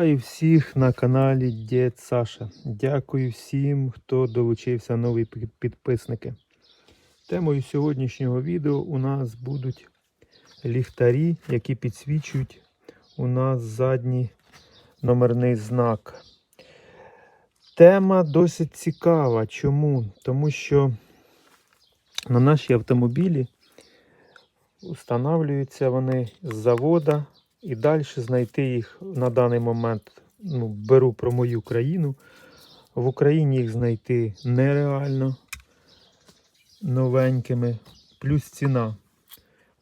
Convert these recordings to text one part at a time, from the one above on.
Вітаю всіх на каналі Дід Саша. Дякую всім, хто долучився нові підписники. Темою сьогоднішнього відео у нас будуть ліхтарі, які підсвічують у нас задній номерний знак. Тема досить цікава. Чому? Тому що на наші автомобілі встановлюються вони з завода і далі знайти їх на даний момент, ну, беру про мою країну. В Україні їх знайти нереально новенькими, плюс ціна.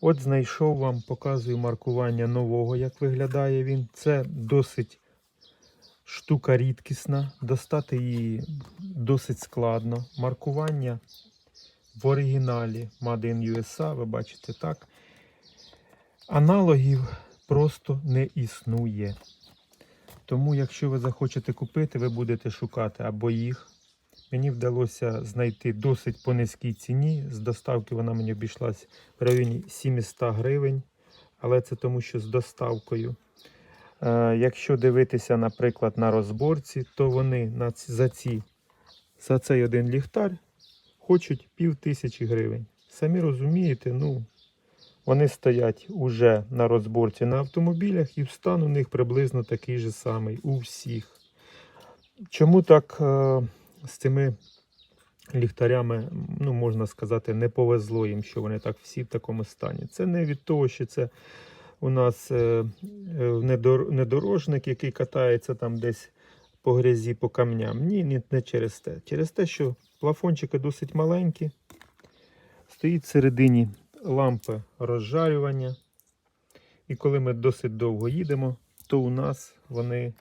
От знайшов вам, показую маркування нового, як виглядає він. Це досить штука рідкісна, достати її досить складно. Маркування в оригіналі Made in USA, ви бачите так. Аналогів просто не існує. Тому, якщо ви захочете купити, ви будете шукати або їх. Мені вдалося знайти досить по низькій ціні. З доставки вона мені обійшлась в районі 700 гривень, але це тому, що з доставкою. Е, якщо дивитися, наприклад, на розборці, то вони за, ці, за цей один ліхтар хочуть пів тисячі гривень. Самі розумієте, ну, вони стоять уже на розборці на автомобілях і стан у них приблизно такий же самий у всіх. Чому так е, з цими ліхтарями, ну, можна сказати, не повезло їм, що вони так всі в такому стані? Це не від того, що це у нас е, е, недорожник, який катається там десь по грязі, по камням. Ні, ні, не через те. Через те, що плафончики досить маленькі, стоїть всередині лампи розжарювання. І коли ми досить довго їдемо, то у нас вони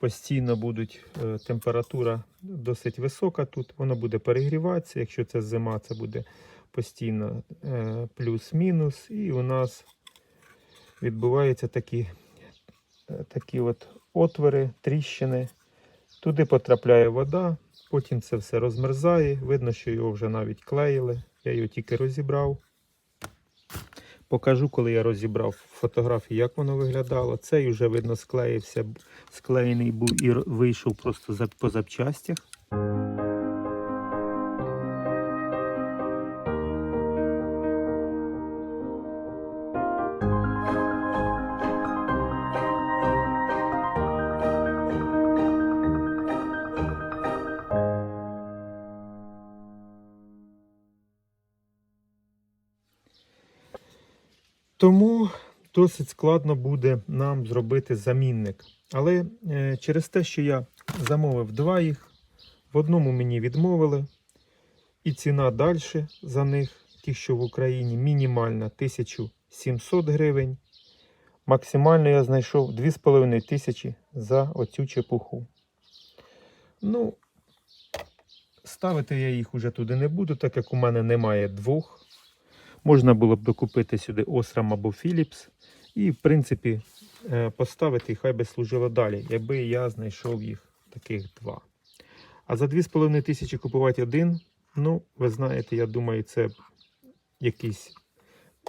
постійно будуть, е, температура досить висока тут, воно буде перегріватися. Якщо це зима, це буде постійно е, плюс-мінус. І у нас відбуваються такі, е, такі от отвори, тріщини. Туди потрапляє вода, потім це все розмерзає. Видно, що його вже навіть клеїли. Я його тільки розібрав. Покажу, коли я розібрав фотографії, як воно виглядало. Цей вже видно склеївся, склеєний був і вийшов просто по запчастях. Тому досить складно буде нам зробити замінник. Але е, через те, що я замовив два їх, в одному мені відмовили, і ціна далі за них, ті, що в Україні, мінімальна 1700 гривень. Максимально я знайшов 2500 за оцю чепуху. Ну, ставити я їх уже туди не буду, так як у мене немає двох. Можна було б докупити сюди Osram або Philips і, в принципі, е, поставити і хай би служило далі, якби я знайшов їх таких два. А за 2,5 тисячі купувати один, ну, ви знаєте, я думаю, це якийсь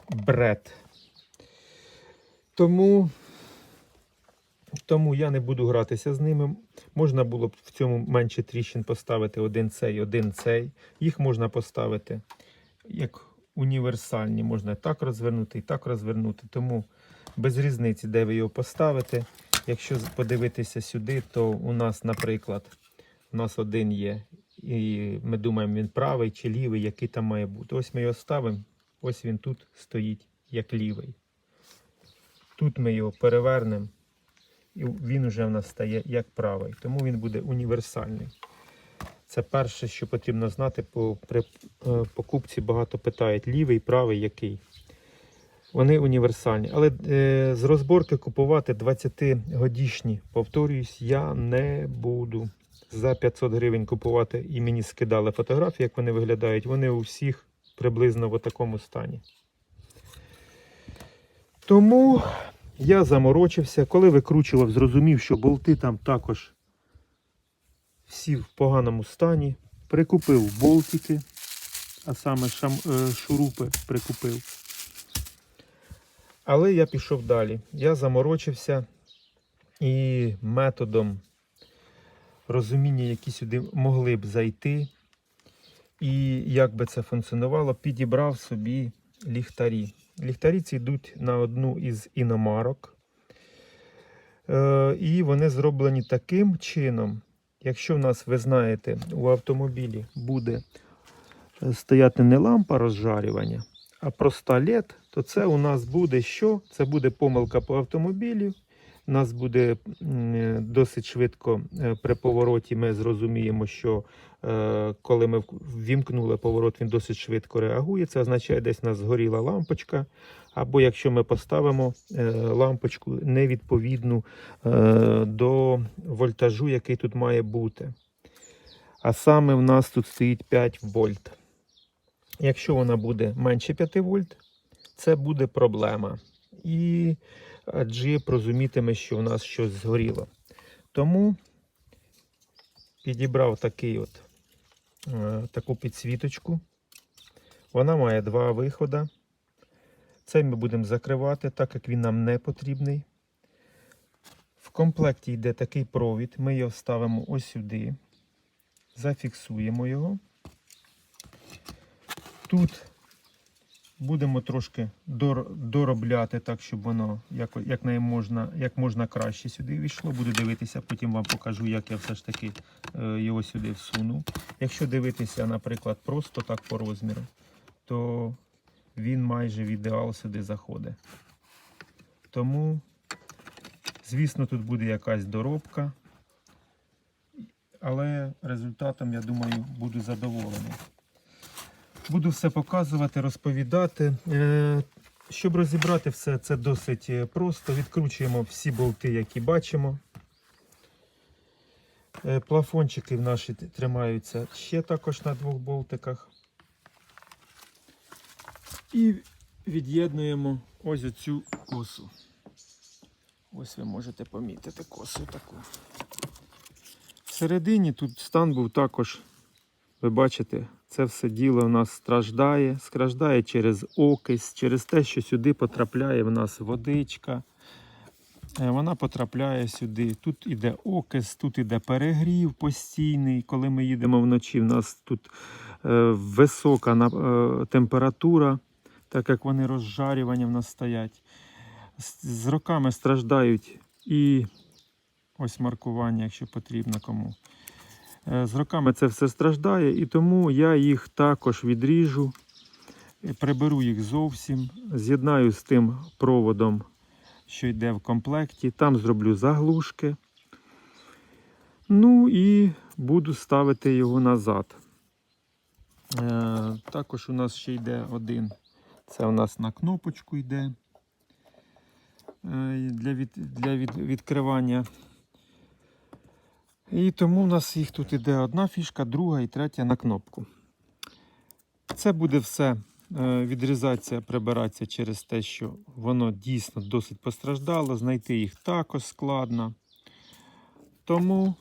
бред. Тому, тому я не буду гратися з ними. Можна було б в цьому менше тріщин поставити один цей, один цей. Їх можна поставити як універсальні. Можна так розвернути, і так розвернути. Тому без різниці, де ви його поставите. Якщо подивитися сюди, то у нас, наприклад, у нас один є. І ми думаємо, він правий чи лівий, який там має бути. Ось ми його ставимо, ось він тут стоїть як лівий. Тут ми його перевернемо, і він вже в нас стає як правий. Тому він буде універсальний. Це перше, що потрібно знати. По, при е, покупці багато питають лівий, правий, який. Вони універсальні. Але е, з розборки купувати 20-годішні, повторююсь, я не буду. За 500 гривень купувати і мені скидали фотографії, як вони виглядають. Вони у всіх приблизно в такому стані. Тому я заморочився. Коли викручував, зрозумів, що болти там також всі в поганому стані. Прикупив болтики, а саме шам, е, шурупи прикупив. Але я пішов далі. Я заморочився і методом розуміння, які сюди могли б зайти, і як би це функціонувало, підібрав собі ліхтарі. Ліхтарі ці йдуть на одну із іномарок. Е, і вони зроблені таким чином, якщо в нас, ви знаєте, у автомобілі буде е, стояти не лампа розжарювання, а проста LED, то це у нас буде що? Це буде помилка по автомобілю. У нас буде досить швидко е, при повороті. Ми зрозуміємо, що е, коли ми ввімкнули поворот, він досить швидко реагує. Це означає, десь у нас згоріла лампочка. Або якщо ми поставимо е, лампочку невідповідну до вольтажу, який тут має бути. А саме в нас тут стоїть 5 вольт. Якщо вона буде менше 5 вольт, це буде проблема. І джип розумітиме, що в нас щось згоріло. Тому підібрав такий от, е, таку підсвіточку. Вона має два виходи. Цей ми будемо закривати, так як він нам не потрібний. В комплекті йде такий провід. Ми його ставимо ось сюди, зафіксуємо його. Тут будемо трошки доробляти так, щоб воно як, як, можна, як можна краще сюди війшло. Буду дивитися, потім вам покажу, як я все ж таки е, його сюди всунув. Якщо дивитися, наприклад, просто так по розміру, то він майже в ідеал сюди заходить. Тому, звісно, тут буде якась доробка, але результатом, я думаю, буду задоволений. Буду все показувати, розповідати. Е, Щоб розібрати все, це досить е, просто. Відкручуємо всі болти, які бачимо. Е, Плафончики наші тримаються ще також на двох болтиках. І від'єднуємо ось оцю косу. Ось ви можете помітити косу таку. Всередині тут стан був також, ви бачите, це все діло в нас страждає, страждає через окись, через те, що сюди потрапляє в нас водичка. Е, Вона потрапляє сюди. Тут іде окис, тут іде перегрів постійний. Коли ми їдемо вночі, в нас тут е, висока е, температура, так як вони розжарювання в нас стоять. З роками страждають і ось маркування, якщо потрібно кому. Е, З роками це все страждає, і тому я їх також відріжу, е, приберу їх зовсім, з'єднаю з тим проводом, що йде в комплекті. Там зроблю заглушки. Ну і буду ставити його назад. Е, також у нас ще йде один. Це у нас на кнопочку йде для, від, для від, відкривання. І тому в нас їх тут іде одна фішка, друга і третя на кнопку. Це буде все е, відрізатися, прибиратися через те, що воно дійсно досить постраждало. Знайти їх також складно. Тому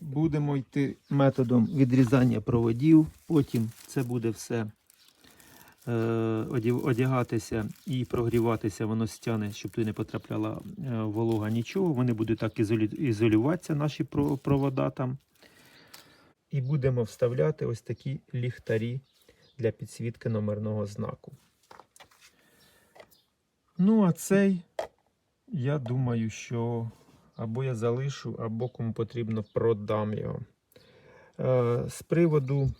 будемо йти методом відрізання проводів. Потім це буде все одягатися і прогріватися, воно стяне, щоб туди не потрапляла е, волога нічого. Вони будуть так ізолюватися, наші провода там. І будемо вставляти ось такі ліхтарі для підсвітки номерного знаку. Ну, а цей, я думаю, що або я залишу, або кому потрібно, продам його. Е, з приводу,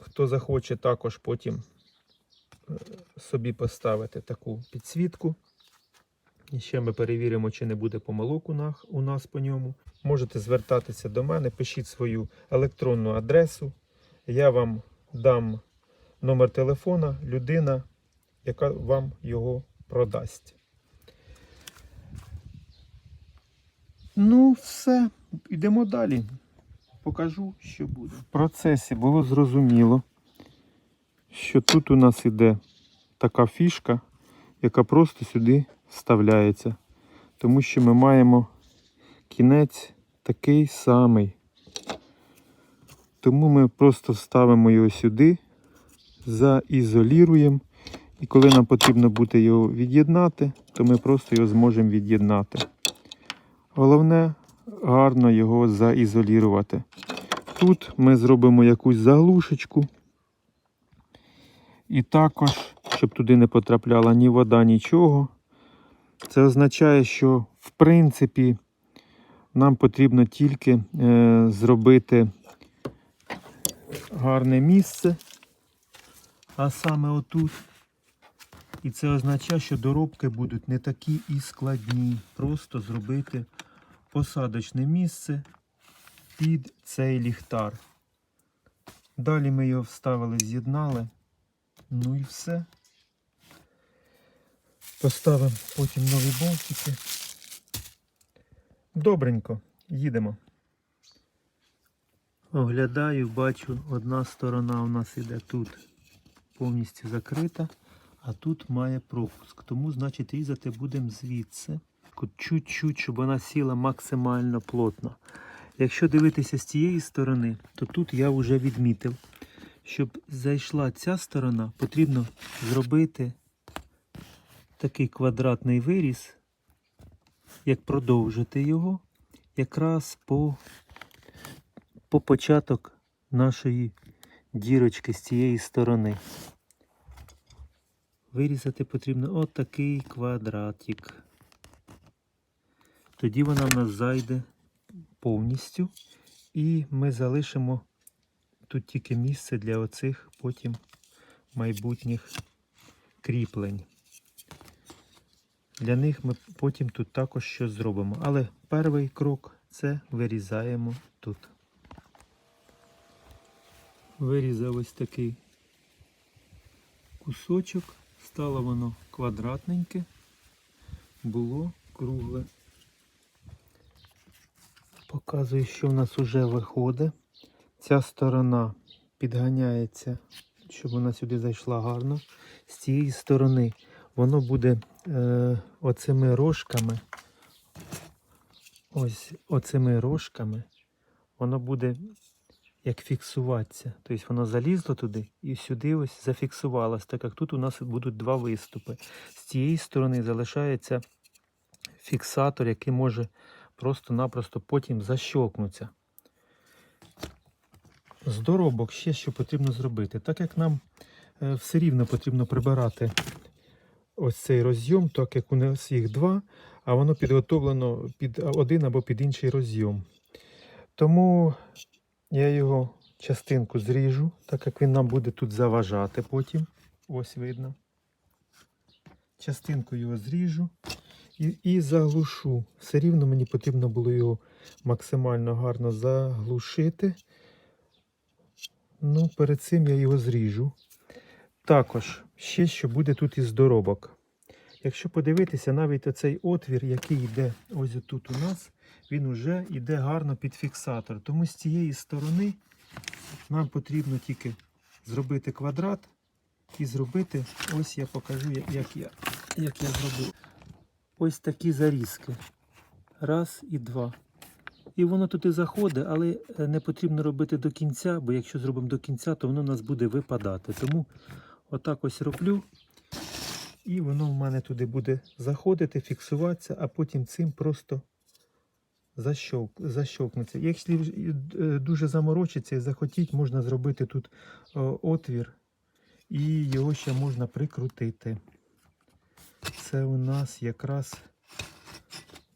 хто захоче також потім е, собі поставити таку підсвітку. І ще ми перевіримо, чи не буде помилок у нас, по ньому. Можете звертатися до мене, пишіть свою електронну адресу. Я вам дам номер телефона, людина, яка вам його продасть. Ну, все, йдемо далі. Покажу, що буде. В процесі було зрозуміло, що тут у нас іде така фішка, яка просто сюди вставляється. Тому що ми маємо кінець такий самий. Тому ми просто вставимо його сюди, заізоліруємо. І коли нам потрібно буде його від'єднати, то ми просто його зможемо від'єднати. Головне гарно його заізолірувати. Тут ми зробимо якусь заглушечку. І також, щоб туди не потрапляла ні вода, нічого. Це означає, що в принципі нам потрібно тільки е, зробити гарне місце, а саме отут. І це означає, що доробки будуть не такі і складні. Просто зробити посадочне місце під цей ліхтар. Далі ми його вставили, з'єднали. Ну і все. Поставимо потім нові болтики. Добренько, їдемо. Оглядаю, бачу, одна сторона у нас іде тут повністю закрита, а тут має пропуск. Тому, значить, різати будемо звідси. Чуть-чуть, щоб вона сіла максимально плотно. Якщо дивитися з цієї сторони, то тут я вже відмітив, щоб зайшла ця сторона, потрібно зробити такий квадратний виріз, як продовжити його, якраз по, по початок нашої дірочки з цієї сторони. Вирізати потрібно отакий квадратик. Тоді вона в нас зайде повністю. І ми залишимо тут тільки місце для оцих потім майбутніх кріплень. Для них ми потім тут також щось зробимо. Але перший крок це вирізаємо тут. Вирізав ось такий кусочок. Стало воно квадратненьке, було кругле. Показую, що в нас вже виходить. Ця сторона підганяється, щоб вона сюди зайшла гарно. З цієї сторони воно буде е, оцими рожками. Ось оцими рожками воно буде як фіксуватися. Тобто воно залізло туди і сюди ось зафіксувалось, так як тут у нас будуть два виступи. З цієї сторони залишається фіксатор, який може просто-напросто потім защолкнуться. З доробок ще що потрібно зробити. Так як нам е, все рівно потрібно прибирати ось цей розйом, так як у нас їх два, а воно підготовлено під один або під інший розйом. Тому я його частинку зріжу, так як він нам буде тут заважати потім. Ось видно. Частинку його зріжу і, і заглушу. Все рівно мені потрібно було його максимально гарно заглушити. Ну, перед цим я його зріжу. Також ще що буде тут із доробок. Якщо подивитися, навіть оцей отвір, який йде ось тут у нас, він вже йде гарно під фіксатор. Тому з цієї сторони нам потрібно тільки зробити квадрат і зробити, ось я покажу, як я, як я зробив. Ось такі зарізки. Раз і два. І воно тут і заходить, але е, не потрібно робити до кінця, бо якщо зробимо до кінця, то воно у нас буде випадати. Тому отак ось роблю. І воно в мене туди буде заходити, фіксуватися, а потім цим просто защолк, защолкнеться. Якщо е, дуже заморочиться і захотіть, можна зробити тут о, отвір і його ще можна прикрутити. Це у нас якраз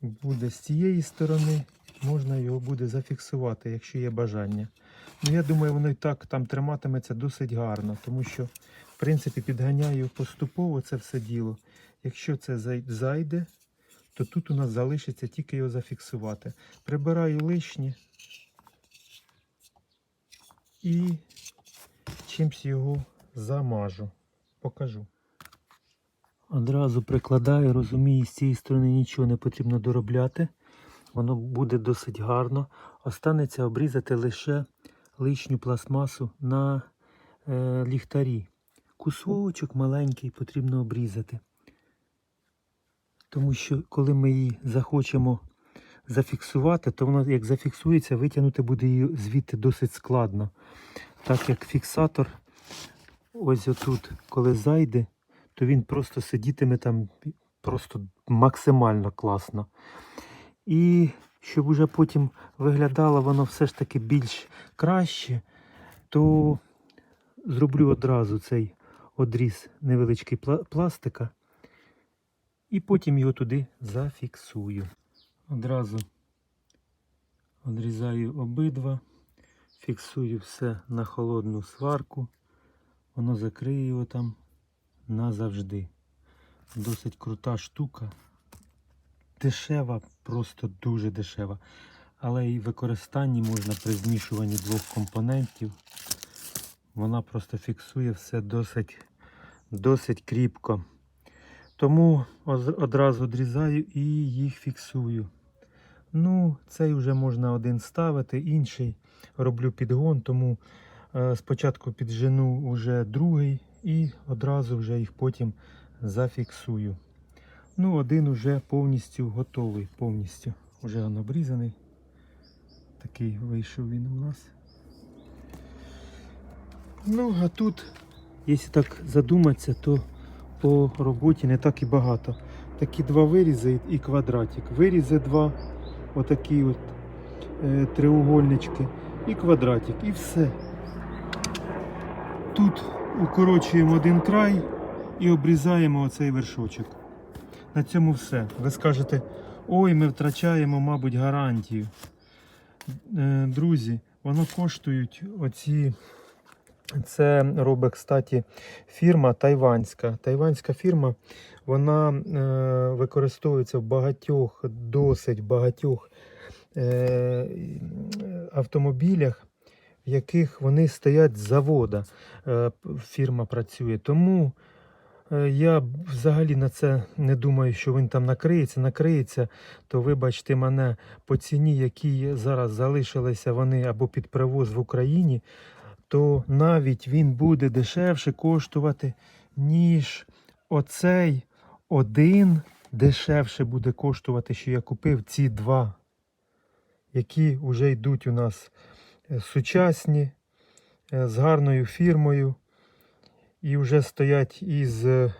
буде з цієї сторони, можна його буде зафіксувати, якщо є бажання. Ну, я думаю, воно і так там триматиметься досить гарно, тому що, в принципі, підганяю поступово це все діло. Якщо це зайде, то тут у нас залишиться тільки його зафіксувати. Прибираю лишнє і чимсь його замажу. Покажу. Одразу прикладаю, розумію, з цієї сторони нічого не потрібно доробляти. Воно буде досить гарно. Останеться обрізати лише лишню пластмасу на е, ліхтарі. Кусочок маленький потрібно обрізати. Тому що коли ми її захочемо зафіксувати, то вона як зафіксується, витягнути буде її звідти досить складно. Так як фіксатор ось отут, коли зайде, то він просто сидітиме там просто максимально класно. І щоб уже потім виглядало воно все ж таки більш краще, то зроблю одразу цей одріз невеличкий пластика. І потім його туди зафіксую. Одразу Одрізаю обидва, фіксую все на холодну сварку. Воно закриє його там назавжди. Досить крута штука. Дешева, просто дуже дешева. Але і в використанні можна при змішуванні двох компонентів. Вона просто фіксує все досить, досить кріпко. Тому одразу одрізаю і їх фіксую. Ну, цей вже можна один ставити, інший роблю підгон, тому е, спочатку піджену вже другий і одразу вже їх потім зафіксую. Ну, один уже повністю готовий, повністю. Вже він обрізаний. Такий вийшов він у нас. Ну, а тут, якщо так задуматися, то по роботі не так і багато. Такі два вирізи і квадратик. Вирізи два, отакі от е, треугольнички і квадратик, і все. Тут укорочуємо один край і обрізаємо оцей вершочок. На цьому все. Ви скажете, ой, ми втрачаємо, мабуть, гарантію. Е, друзі, воно коштують оці. Це робить, кстати, фірма тайванська. Тайванська фірма, вона е, використовується в багатьох, досить багатьох е, автомобілях, в яких вони стоять з завода. Е, фірма працює. Тому е, я взагалі на це не думаю, що він там накриється. Накриється, то вибачте мене по ціні, які зараз залишилися вони або під привоз в Україні, то навіть він буде дешевше коштувати, ніж оцей один дешевше буде коштувати, що я купив ці два, які вже йдуть у нас е, сучасні, е, з гарною фірмою. І вже стоять із е,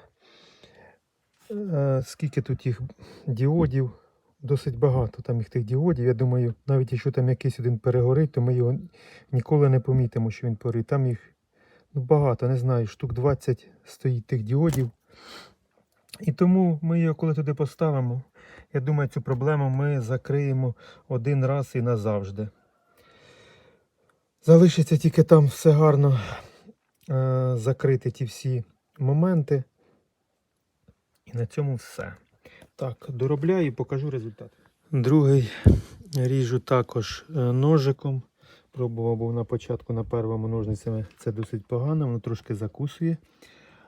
скільки тут їх діодів. Досить багато там їх тих діодів. Я думаю, навіть якщо там якийсь один перегорить, то ми його ніколи не помітимо, що він порить. Там їх ну, багато, не знаю, штук 20 стоїть тих діодів. І тому ми його коли туди поставимо, я думаю, цю проблему ми закриємо один раз і назавжди. Залишиться тільки там все гарно е, закрити ті всі моменти. І на цьому все. Так, доробляю і покажу результат. Другий ріжу також е, ножиком. Пробував був на початку на першому ножницями. Це досить погано, воно трошки закусує.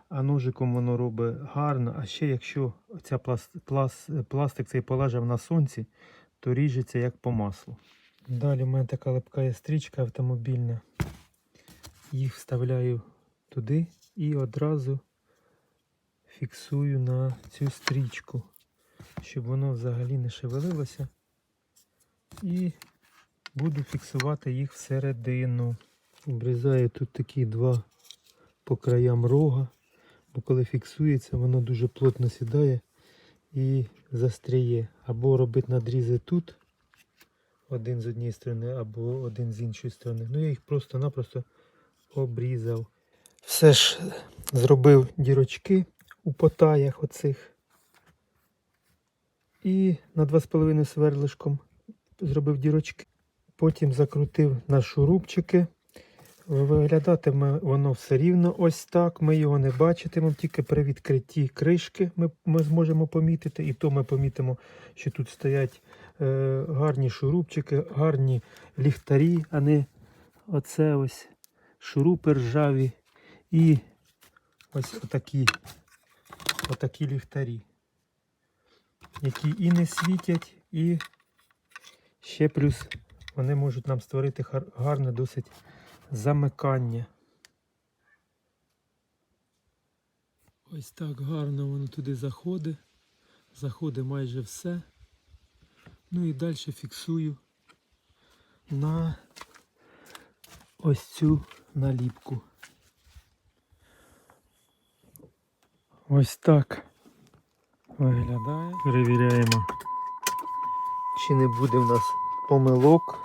А ножиком воно робить гарно. А ще якщо ця пласт, пласт, пластик цей полежав на сонці, то ріжеться як по маслу. Далі в мене така липка є стрічка автомобільна. Їх вставляю туди і одразу фіксую на цю стрічку, щоб воно взагалі не шевелилося. І буду фіксувати їх всередину. Обрізаю тут такі два по краям рога, бо коли фіксується, воно дуже плотно сідає і застряє. Або робити надрізи тут, один з однієї сторони, або один з іншої сторони. Ну я їх просто-напросто обрізав. Все ж зробив дірочки у потаях оцих. І на 2,5 сверлишком зробив дірочки. Потім закрутив на шурупчики. Виглядатиме воно все рівно ось так. Ми його не бачитимемо, тільки при відкритті кришки ми, ми зможемо помітити. І то ми помітимо, що тут стоять е, гарні шурупчики, гарні ліхтарі, а не оце ось шурупи ржаві. І ось отакі, отакі ліхтарі, які і не світять, і ще плюс вони можуть нам створити гарне досить замикання. Ось так гарно воно туди заходить. Заходить майже все. Ну і далі фіксую на ось цю наліпку. Ось так виглядає. Перевіряємо, чи не буде в нас помилок.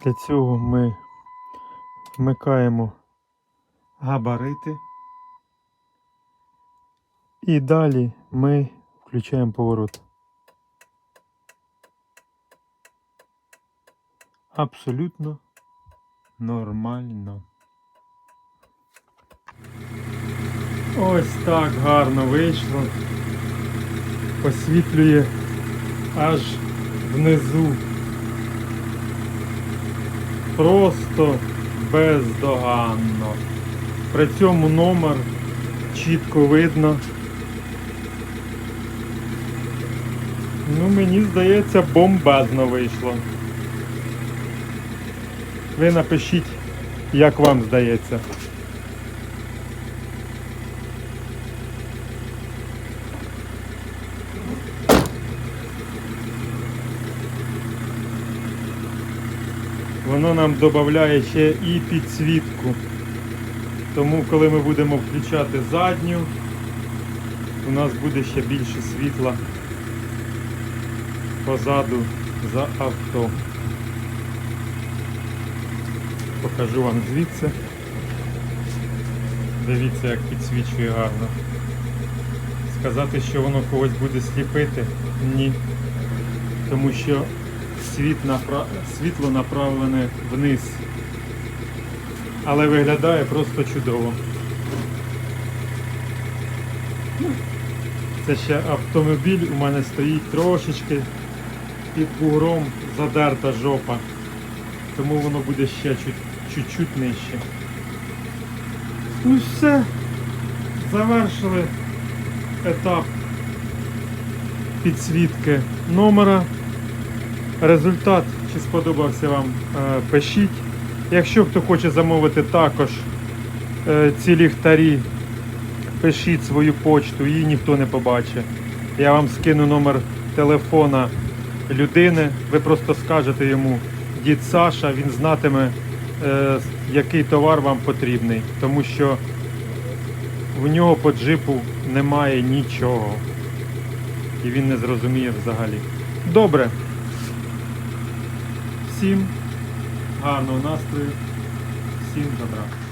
Для цього ми вмикаємо габарити. І далі ми включаємо поворот. Абсолютно нормально. Ось так гарно вийшло. Освітлює аж внизу. Просто бездоганно. При цьому номер чітко видно. Ну, мені здається, бомбезно вийшло. Ви напишіть, як вам здається. Воно нам додає ще і підсвітку. Тому коли ми будемо включати задню, у нас буде ще більше світла позаду за авто. Покажу вам звідси. Дивіться, як підсвічує гарно. Сказати, що воно когось буде сліпити? Ні. Тому що. Світло направлене вниз. Але виглядає просто чудово. Це ще автомобіль у мене стоїть трошечки під бугром задерта жопа. Тому воно буде ще чуть- чуть-чуть нижче. Ну все. Завершили етап підсвітки номера. Результат, чи сподобався вам, е, пишіть. Якщо хто хоче замовити також е, ці ліхтарі, пишіть свою почту, її ніхто не побачить. Я вам скину номер телефона людини. Ви просто скажете йому дід Саша, він знатиме, е, який товар вам потрібний, тому що в нього по джипу немає нічого. І він не зрозуміє взагалі. Добре. Всім гарного настрою, всім добра.